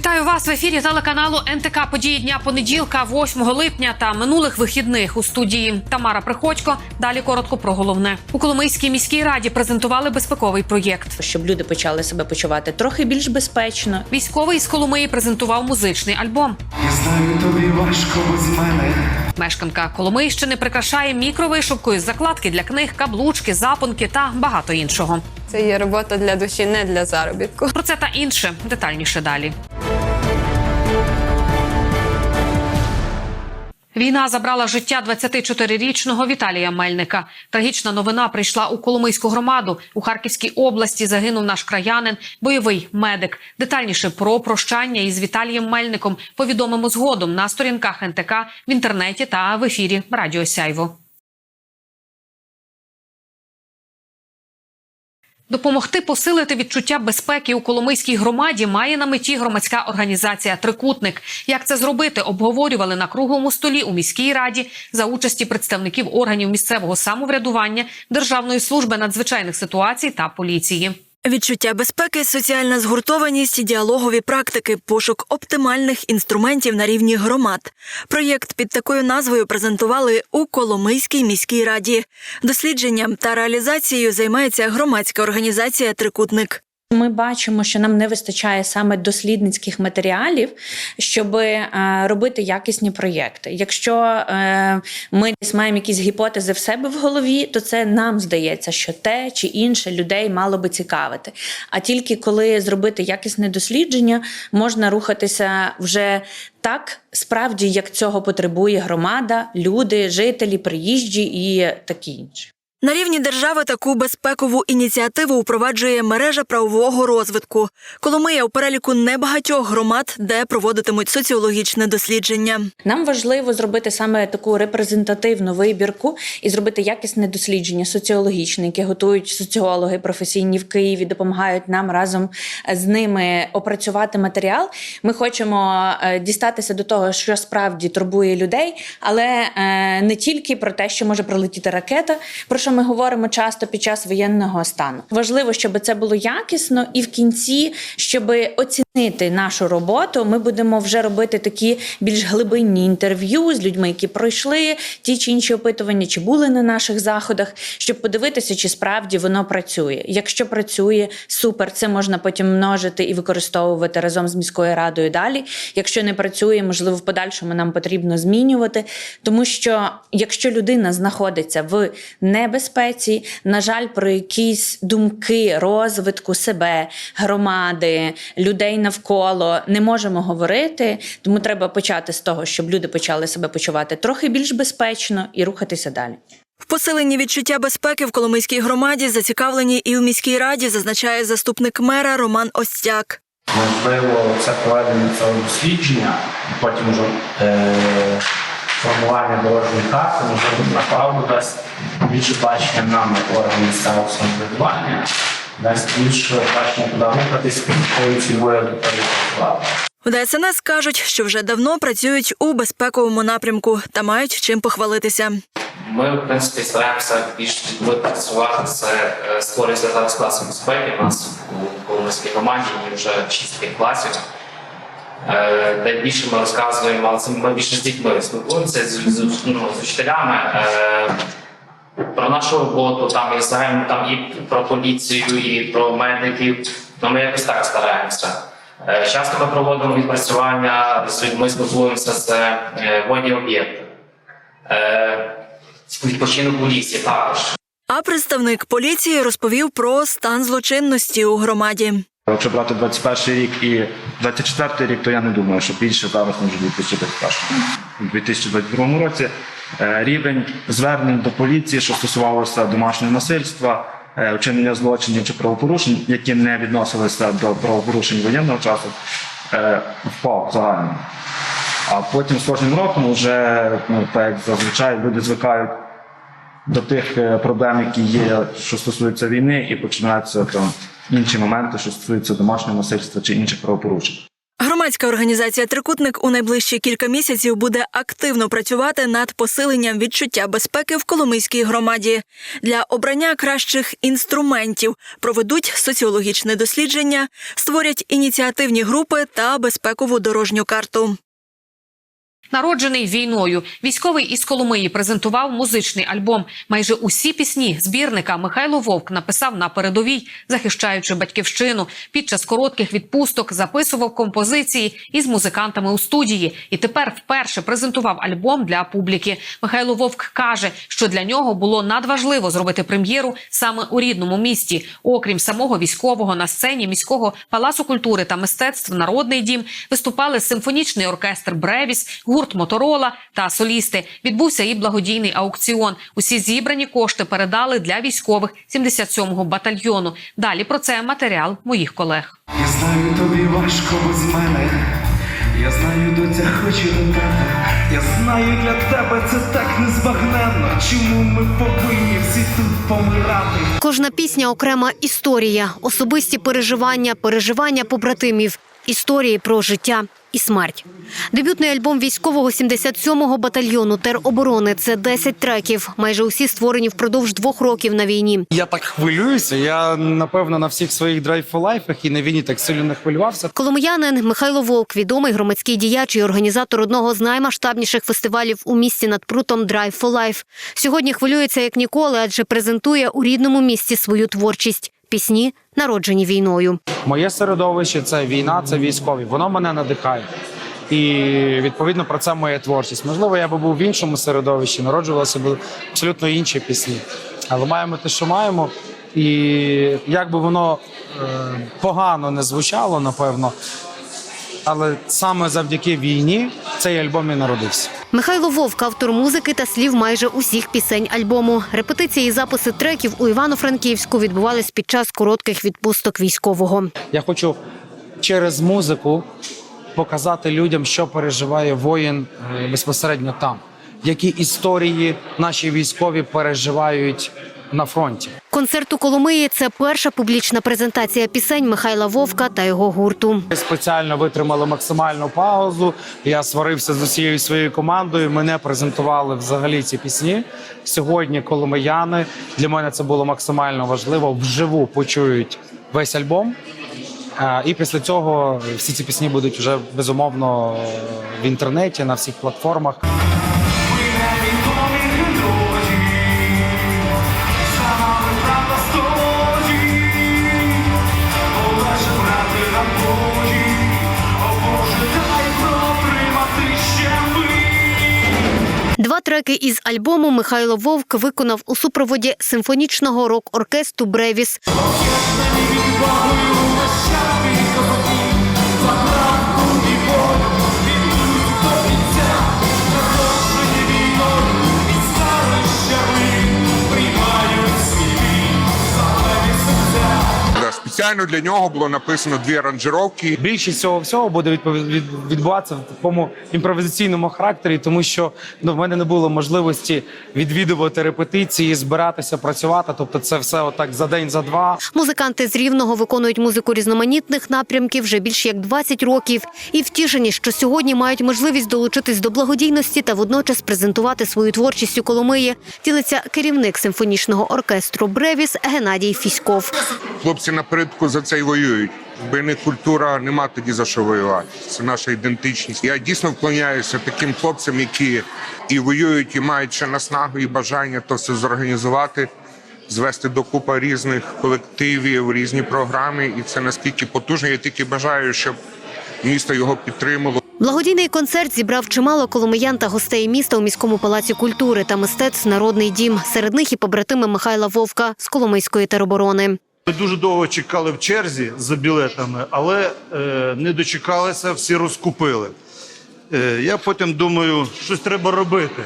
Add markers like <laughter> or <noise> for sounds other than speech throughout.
Вітаю вас в ефірі телеканалу НТК Події дня понеділка, 8 липня та минулих вихідних у студії Тамара Приходько. Далі коротко про головне у Коломийській міській раді презентували безпековий проєкт. щоб люди почали себе почувати трохи більш безпечно. Військовий з Коломиї презентував музичний альбом. Я знаю, тобі важко без мене. Мешканка Коломийщини прикрашає мікровишивкою закладки для книг, каблучки, запонки та багато іншого. Це є робота для душі, не для заробітку. Про це та інше детальніше далі. Війна забрала життя 24-річного Віталія Мельника. Трагічна новина прийшла у Коломийську громаду. У Харківській області загинув наш краянин, бойовий медик. Детальніше про прощання із Віталієм Мельником повідомимо згодом на сторінках НТК в інтернеті та в ефірі Радіо Сяйво. Допомогти посилити відчуття безпеки у Коломийській громаді має на меті громадська організація Трикутник. Як це зробити, обговорювали на круглому столі у міській раді за участі представників органів місцевого самоврядування, Державної служби надзвичайних ситуацій та поліції. Відчуття безпеки, соціальна згуртованість, діалогові практики, пошук оптимальних інструментів на рівні громад. Проєкт під такою назвою презентували у Коломийській міській раді. Дослідженням та реалізацією займається громадська організація Трикутник. Ми бачимо, що нам не вистачає саме дослідницьких матеріалів, щоб е, робити якісні проєкти. Якщо е, ми маємо якісь гіпотези в себе в голові, то це нам здається, що те чи інше людей мало би цікавити. А тільки коли зробити якісне дослідження, можна рухатися вже так, справді, як цього потребує громада, люди, жителі, приїжджі і такі інші. На рівні держави таку безпекову ініціативу впроваджує мережа правового розвитку. Коломия у переліку небагатьох громад, де проводитимуть соціологічне дослідження. Нам важливо зробити саме таку репрезентативну вибірку і зробити якісне дослідження соціологічне, яке готують соціологи професійні в Києві, допомагають нам разом з ними опрацювати матеріал. Ми хочемо е, дістатися до того, що справді турбує людей, але е, не тільки про те, що може прилетіти ракета, про що ми говоримо часто під час воєнного стану. Важливо, щоб це було якісно, і в кінці, щоб оцінити нашу роботу, ми будемо вже робити такі більш глибинні інтерв'ю з людьми, які пройшли ті чи інші опитування, чи були на наших заходах, щоб подивитися, чи справді воно працює. Якщо працює, супер, це можна потім множити і використовувати разом з міською радою далі. Якщо не працює, можливо, в подальшому нам потрібно змінювати, тому що якщо людина знаходиться в небезпеці, на жаль, про якісь думки розвитку себе, громади, людей навколо не можемо говорити. Тому треба почати з того, щоб люди почали себе почувати трохи більш безпечно і рухатися далі. В посиленні відчуття безпеки в Коломийській громаді зацікавлені і в міській раді, зазначає заступник мера Роман Остяк. Можливо, це проведення цього дослідження, і потім вже е, формування дорожньої карти, можливо, направду дасть більше бачення нам, як орган місцевого самоврядування, дасть більше бачення, куди рухатись, якою аудиторією працювати. У ДСНС кажуть, що вже давно працюють у безпековому напрямку та мають чим похвалитися. Ми, в принципі, стараємося більш працювати це е, створюється зараз класи безпеки. У нас у Коломийській громаді вже 6 класів. Е, Де більше ми розказуємо, але це ми більше з дітьми спілкуємося з, з, ну, з учителями. е, Про нашу роботу, там і загально там і про поліцію, і про медиків. Ну, ми якось так стараємося. Е, Часто ми проводимо відпрацювання з людьми, спілкуємося з водні об'єкти. Відпочинок у лісі також. А представник поліції розповів про стан злочинності у громаді. Якщо брати 21 рік і 24 рік, то я не думаю, що більше зараз ніж у 2021. У 2022 році е, рівень звернень до поліції, що стосувалося домашнього насильства, е, вчинення злочинів чи правопорушень, які не відносилися до правопорушень воєнного часу, е, впав загально. А потім з кожним роком вже, ну, так зазвичай, люди звикають до тих проблем, які є, що стосуються війни, і починаються там інші моменти, що стосуються домашнього насильства чи інших правопорушень. Громадська організація Трикутник у найближчі кілька місяців буде активно працювати над посиленням відчуття безпеки в Коломийській громаді. Для обрання кращих інструментів проведуть соціологічне дослідження, створять ініціативні групи та безпекову дорожню карту. Народжений війною, військовий із Коломиї презентував музичний альбом. Майже усі пісні збірника Михайло Вовк написав на передовій, захищаючи батьківщину. Під час коротких відпусток записував композиції із музикантами у студії. І тепер вперше презентував альбом для публіки. Михайло Вовк каже, що для нього було надважливо зробити прем'єру саме у рідному місті. Окрім самого військового на сцені міського палацу культури та мистецтв Народний дім виступали симфонічний оркестр Бревіс, гурт Моторола та солісти. Відбувся і благодійний аукціон. Усі зібрані кошти передали для військових 77-го батальйону. Далі про це матеріал моїх колег. Я знаю, тобі важко без мене. Я знаю, доця хоче до тебе. Я знаю, для тебе це так незбагненно. Чому ми повинні всі тут помирати? Кожна пісня окрема історія, особисті переживання, переживання побратимів, історії про життя і смерть. Дебютний альбом військового 77-го батальйону тероборони це 10 треків. Майже усі створені впродовж двох років на війні. Я так хвилююся. Я напевно на всіх своїх драйв лайфах і на війні так сильно не хвилювався. Коломиянин Михайло Вовк, відомий громадський діяч і організатор одного з наймасштабніших фестивалів у місті над прутом for Life. Сьогодні хвилюється як ніколи, адже презентує у рідному місті свою творчість. Пісні народжені війною. Моє середовище це війна, це військові. Воно мене надихає. І відповідно про це моя творчість. Можливо, я би був в іншому середовищі, народжувалися б абсолютно інші пісні. Але маємо те, що маємо. І як би воно е, погано не звучало, напевно. Але саме завдяки війні цей альбом і народився. Михайло Вовк, автор музики та слів майже усіх пісень альбому. Репетиції і записи треків у Івано-Франківську відбувались під час коротких відпусток військового. Я хочу через музику показати людям, що переживає воїн е, безпосередньо там, які історії наші військові переживають на фронті. Концерт у Коломиї це перша публічна презентація пісень Михайла Вовка та його гурту. Ми спеціально витримали максимальну паузу. Я сварився з усією своєю командою. Мене презентували взагалі ці пісні. Сьогодні коломияни для мене це було максимально важливо. Вживу почують весь альбом. І після цього всі ці пісні будуть вже безумовно в інтернеті на всіх платформах. Треки із альбому Михайло Вовк виконав у супроводі симфонічного рок-оркестру Бревіс. Спеціально для нього було написано дві аранжировки. Більшість цього всього буде відбуватися в такому імпровізаційному характері, тому що ну в мене не було можливості відвідувати репетиції, збиратися, працювати. Тобто, це все отак за день, за два. Музиканти з Рівного виконують музику різноманітних напрямків вже більше як 20 років. І втішені, що сьогодні мають можливість долучитись до благодійності та водночас презентувати свою творчість у Коломиї. Ділиться керівник симфонічного оркестру Бревіс Геннадій Фіськов. Хлопці напередку за це й воюють. Якби не культура, нема тоді за що воювати. Це наша ідентичність. Я дійсно вклоняюся таким хлопцям, які і воюють, і мають ще наснагу і бажання то все зорганізувати, звести до купи різних колективів, різні програми. І це наскільки потужно. Я тільки бажаю, щоб місто його підтримало. Благодійний концерт зібрав чимало коломиян та гостей міста у міському палаці культури та мистецтв Народний дім. Серед них і побратими Михайла Вовка з Коломийської тероборони. Ми дуже довго чекали в черзі за білетами, але е, не дочекалися, всі розкупили. Е, я потім думаю, щось треба робити.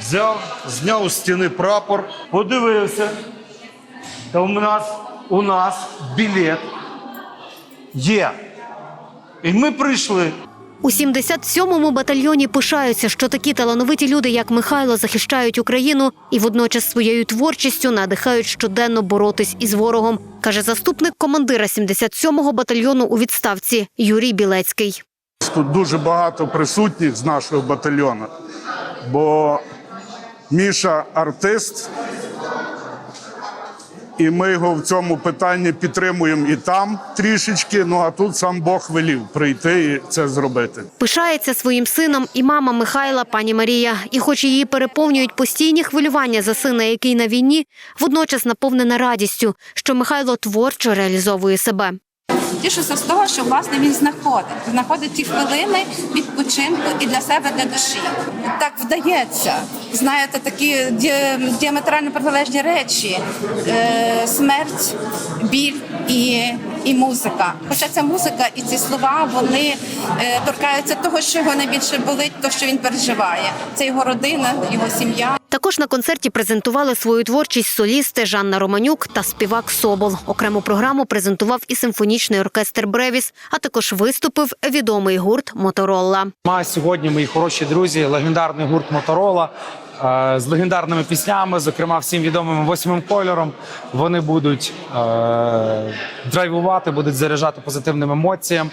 Взяв, зняв з стіни прапор, подивився. Та у нас, у нас білет є. І ми прийшли. У 77-му батальйоні пишаються, що такі талановиті люди, як Михайло, захищають Україну і водночас своєю творчістю надихають щоденно боротись із ворогом, каже заступник командира 77-го батальйону у відставці Юрій Білецький. Тут дуже багато присутніх з нашого батальйону, бо Міша артист, і ми його в цьому питанні підтримуємо і там трішечки. Ну а тут сам Бог велів прийти і це зробити. Пишається своїм сином і мама Михайла, пані Марія. І хоч її переповнюють постійні хвилювання за сина, який на війні, водночас наповнена радістю, що Михайло творчо реалізовує себе. Тішуся з того, що власне він знаходить. Знаходить ті хвилини відпочинку і для себе, для душі. Так вдається. Знаєте, такі ді- діаметрально протилежні речі: е, смерть, біль і, і музика. Хоча ця музика і ці слова вони е, торкаються того, що його найбільше болить, то що він переживає. Це його родина, його сім'я. Також на концерті презентували свою творчість солісти Жанна Романюк та співак Собол. Окрему програму презентував і симфонічний оркестр Бревіс, а також виступив відомий гурт Моторолла. Маю сьогодні мої хороші друзі, легендарний гурт Моторола з легендарними піснями, зокрема всім відомим восьмим кольором. Вони будуть е, драйвувати, будуть заряджати позитивним емоціям.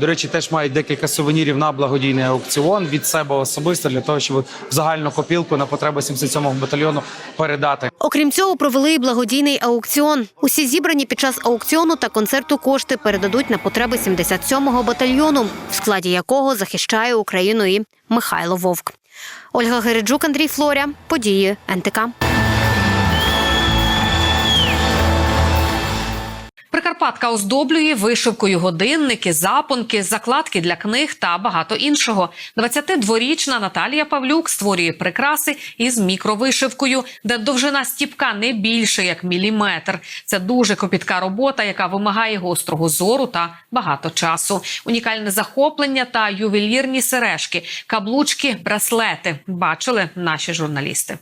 До речі, теж мають декілька сувенірів на благодійний аукціон від себе особисто для того, щоб загальну копілку на потреби 77-го батальйону передати. Окрім цього, провели і благодійний аукціон. Усі зібрані під час аукціону та концерту кошти передадуть на потреби 77-го батальйону, в складі якого захищає Україну і Михайло Вовк. Ольга Гереджук, Андрій Флоря. Події НТК. Прикарпатка оздоблює вишивкою годинники, запонки, закладки для книг та багато іншого. 22-річна Наталія Павлюк створює прикраси із мікровишивкою, де довжина стіпка не більше як міліметр. Це дуже копітка робота, яка вимагає гострого зору та багато часу. Унікальне захоплення та ювелірні сережки, каблучки, браслети. Бачили наші журналісти.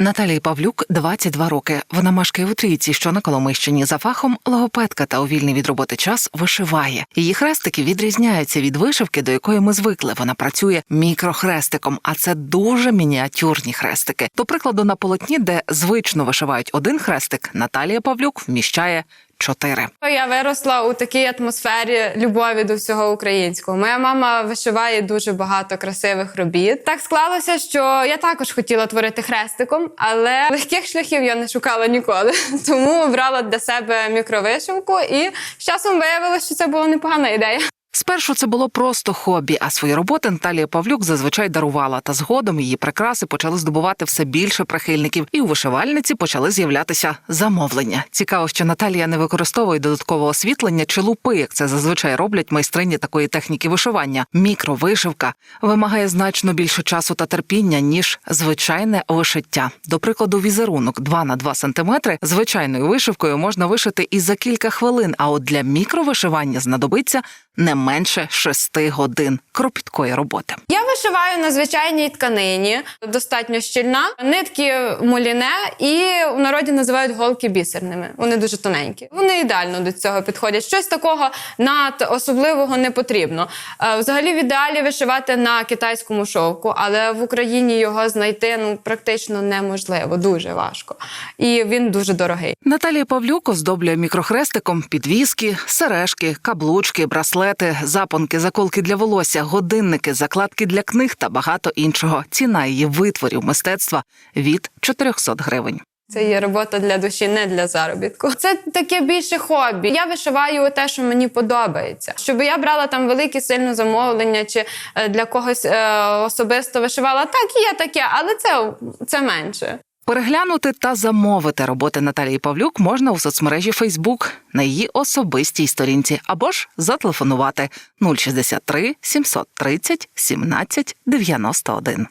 Наталії Павлюк 22 роки. Вона мешкає у Трійці, що на Коломищині За фахом логопедка та у вільний від роботи час вишиває. Її хрестики відрізняються від вишивки, до якої ми звикли. Вона працює мікрохрестиком, а це дуже мініатюрні хрестики. До прикладу, на полотні, де звично вишивають один хрестик, Наталія Павлюк вміщає чотири. Я виросла у такій атмосфері любові до всього українського. Моя мама вишиває дуже багато красивих робіт. Так склалося, що я також хотіла творити хрестиком, але легких шляхів я не шукала ніколи. <laughs> Тому обрала для себе мікровишивку, і з часом виявилося, що це була непогана ідея. Спершу це було просто хобі, а свої роботи Наталія Павлюк зазвичай дарувала. Та згодом її прикраси почали здобувати все більше прихильників, і у вишивальниці почали з'являтися замовлення. Цікаво, що Наталія не використовує додаткового освітлення чи лупи, як це зазвичай роблять майстрині такої техніки вишивання. Мікровишивка вимагає значно більше часу та терпіння ніж звичайне вишиття. До прикладу, візерунок 2 на 2 сантиметри звичайною вишивкою можна вишити і за кілька хвилин. А от для мікровишивання знадобиться не менше шести годин кропіткої роботи. Я вишиваю на звичайній тканині, достатньо щільна, нитки муліне і в народі називають голки бісерними. Вони дуже тоненькі. Вони ідеально до цього підходять. Щось такого над особливого не потрібно. Е, Взагалі, в ідеалі вишивати на китайському шовку, але в Україні його знайти ну практично неможливо, дуже важко. І він дуже дорогий. Наталія Павлюк оздоблює мікрохрестиком підвіски, сережки, каблучки, браслети, запонки, заколки для волосся, годинники, закладки для книг та багато іншого. Ціна її витворів мистецтва від 400 гривень. Це є робота для душі, не для заробітку. Це таке більше хобі. Я вишиваю те, що мені подобається. Щоб я брала там великі сильно замовлення чи е, для когось е, особисто вишивала. Так, є таке, але це, це менше. Переглянути та замовити роботи Наталії Павлюк можна у соцмережі Фейсбук на її особистій сторінці або ж зателефонувати 063 730 17 91.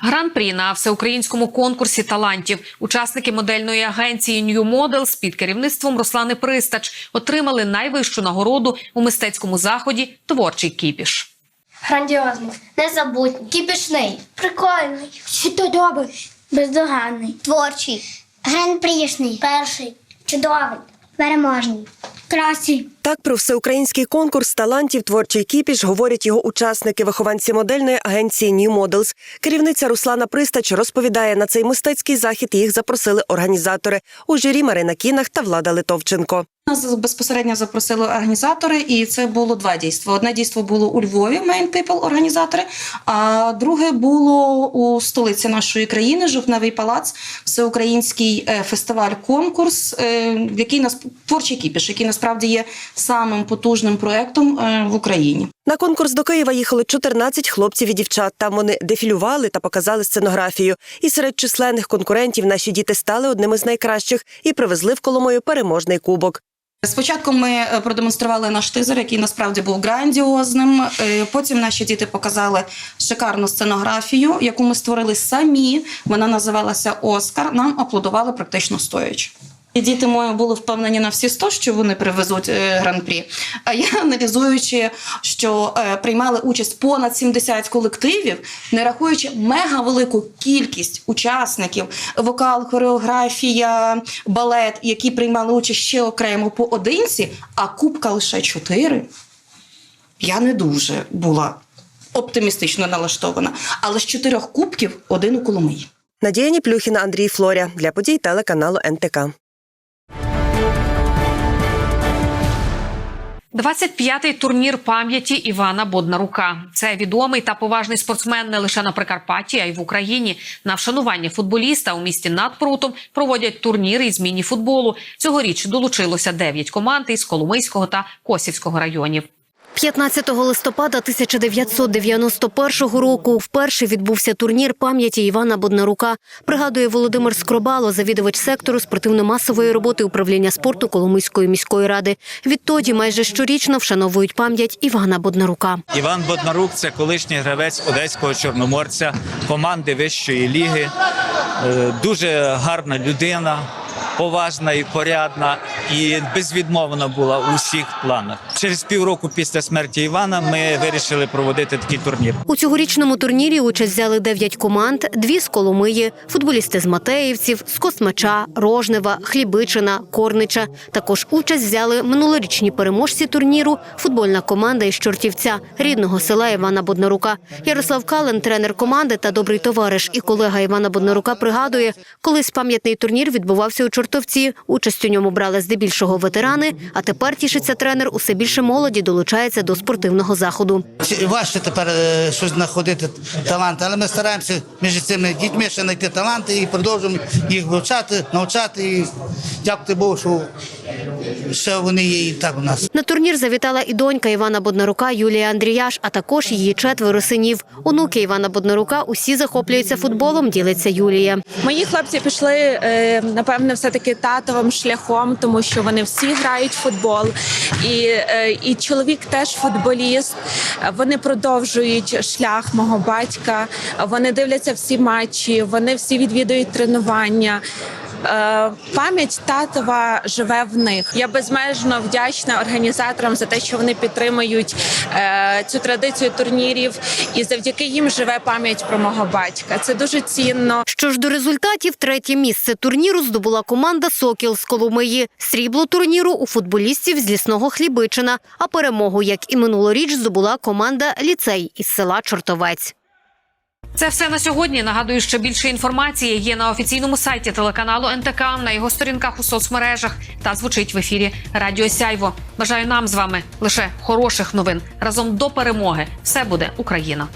Гран-прі на всеукраїнському конкурсі талантів учасники модельної агенції New Models під керівництвом Руслани Пристач отримали найвищу нагороду у мистецькому заході Творчий кіпіш. Грандіозний, незабутній, кіпішний, прикольний, Світодобий. бездоганний, творчий, гран-прішний, перший, чудовий, переможний, красий. Так про всеукраїнський конкурс талантів творчий кіпіш говорять його учасники, вихованці модельної агенції New Models. Керівниця Руслана Пристач розповідає, на цей мистецький захід їх запросили організатори у журі Марина Кінах та Влада Литовченко. Нас безпосередньо запросили організатори, і це було два дійства. Одне дійство було у Львові, Main People організатори, а друге було у столиці нашої країни, Жовтневий палац, всеукраїнський е, фестиваль, конкурс, е, який нас творчий кіпіш, який насправді є самим потужним проектом е, в Україні. На конкурс до Києва їхали 14 хлопців і дівчат. Там вони дефілювали та показали сценографію. І серед численних конкурентів наші діти стали одними з найкращих і привезли в Коломою переможний кубок. Спочатку ми е, продемонстрували наш тизер, який насправді був грандіозним. Е, Потім наші діти показали шикарну сценографію, яку ми створили самі. Вона називалася Оскар. Нам аплодували практично стоячи. Діти мої були впевнені на всі 100, що вони привезуть е, гран-прі. А я аналізуючи, що е, приймали участь понад 70 колективів, не рахуючи мега велику кількість учасників, вокал, хореографія, балет, які приймали участь ще окремо поодинці, а кубка лише 4, я не дуже була оптимістично налаштована. Але з чотирьох кубків один у Коломиї. Надія Ніплюхіна, Андрій Флоря для подій телеканалу НТК. 25-й турнір пам'яті Івана Боднарука. Це відомий та поважний спортсмен не лише на Прикарпатті, а й в Україні. На вшанування футболіста у місті над Прутом проводять турніри із міні-футболу. Цьогоріч долучилося 9 команд із Коломийського та Косівського районів. 15 листопада 1991 року вперше відбувся турнір пам'яті Івана Боднарука. Пригадує Володимир Скробало, завідувач сектору спортивно-масової роботи управління спорту Коломийської міської ради. Відтоді майже щорічно вшановують пам'ять Івана Боднарука. Іван Боднарук це колишній гравець одеського чорноморця, команди вищої ліги. Е, Дуже гарна людина, поважна і порядна, і безвідмовна була у всіх планах. Через півроку після смерті Івана ми вирішили проводити такий турнір. У цьогорічному турнірі участь взяли 9 команд: дві з Коломиї, футболісти з Матеївців, з Космача, Рожнева, Хлібичина, Корнича. Також участь взяли минулорічні переможці турніру, футбольна команда із Чортівця, рідного села Івана Боднарука. Ярослав Кален, тренер команди та добрий товариш і колега Івана Боднарука, пригадує, колись пам'ятний турнір відбувався у Чортовці. Участь у ньому брали здебільшого ветерани, а тепер тішиться тренер. Усе більше молоді долучається до спортивного заходу. Важче тепер е, щось знаходити таланти, але ми стараємося між цими дітьми ще знайти таланти і продовжуємо їх вивчати, навчати. І дякувати Богу, що ще вони є і так у нас. На турнір завітала і донька Івана Боднарука Юлія Андріяш, а також її четверо синів. Онуки Івана Боднарука усі захоплюються футболом, ділиться Юлія. Мої хлопці пішли е, напевне все таки татовим шляхом, тому що вони всі грають в футбол, і, е, і чоловік теж футболіст. Вони продовжують шлях мого батька. Вони дивляться всі матчі, вони всі відвідують тренування. Е, Пам'ять татова живе в них. Я безмежно вдячна організаторам за те, що вони підтримують е, цю традицію турнірів, і завдяки їм живе пам'ять про мого батька. Це дуже цінно. Що ж до результатів, третє місце турніру здобула команда Сокіл з Коломиї. Срібло турніру у футболістів з лісного Хлібичина. А перемогу, як і минулоріч, здобула команда Ліцей із села Чортовець. Це все на сьогодні. Нагадую, що більше інформації є на офіційному сайті телеканалу НТК, на його сторінках у соцмережах та звучить в ефірі Радіо Сяйво. Бажаю нам з вами лише хороших новин разом до перемоги. Все буде Україна.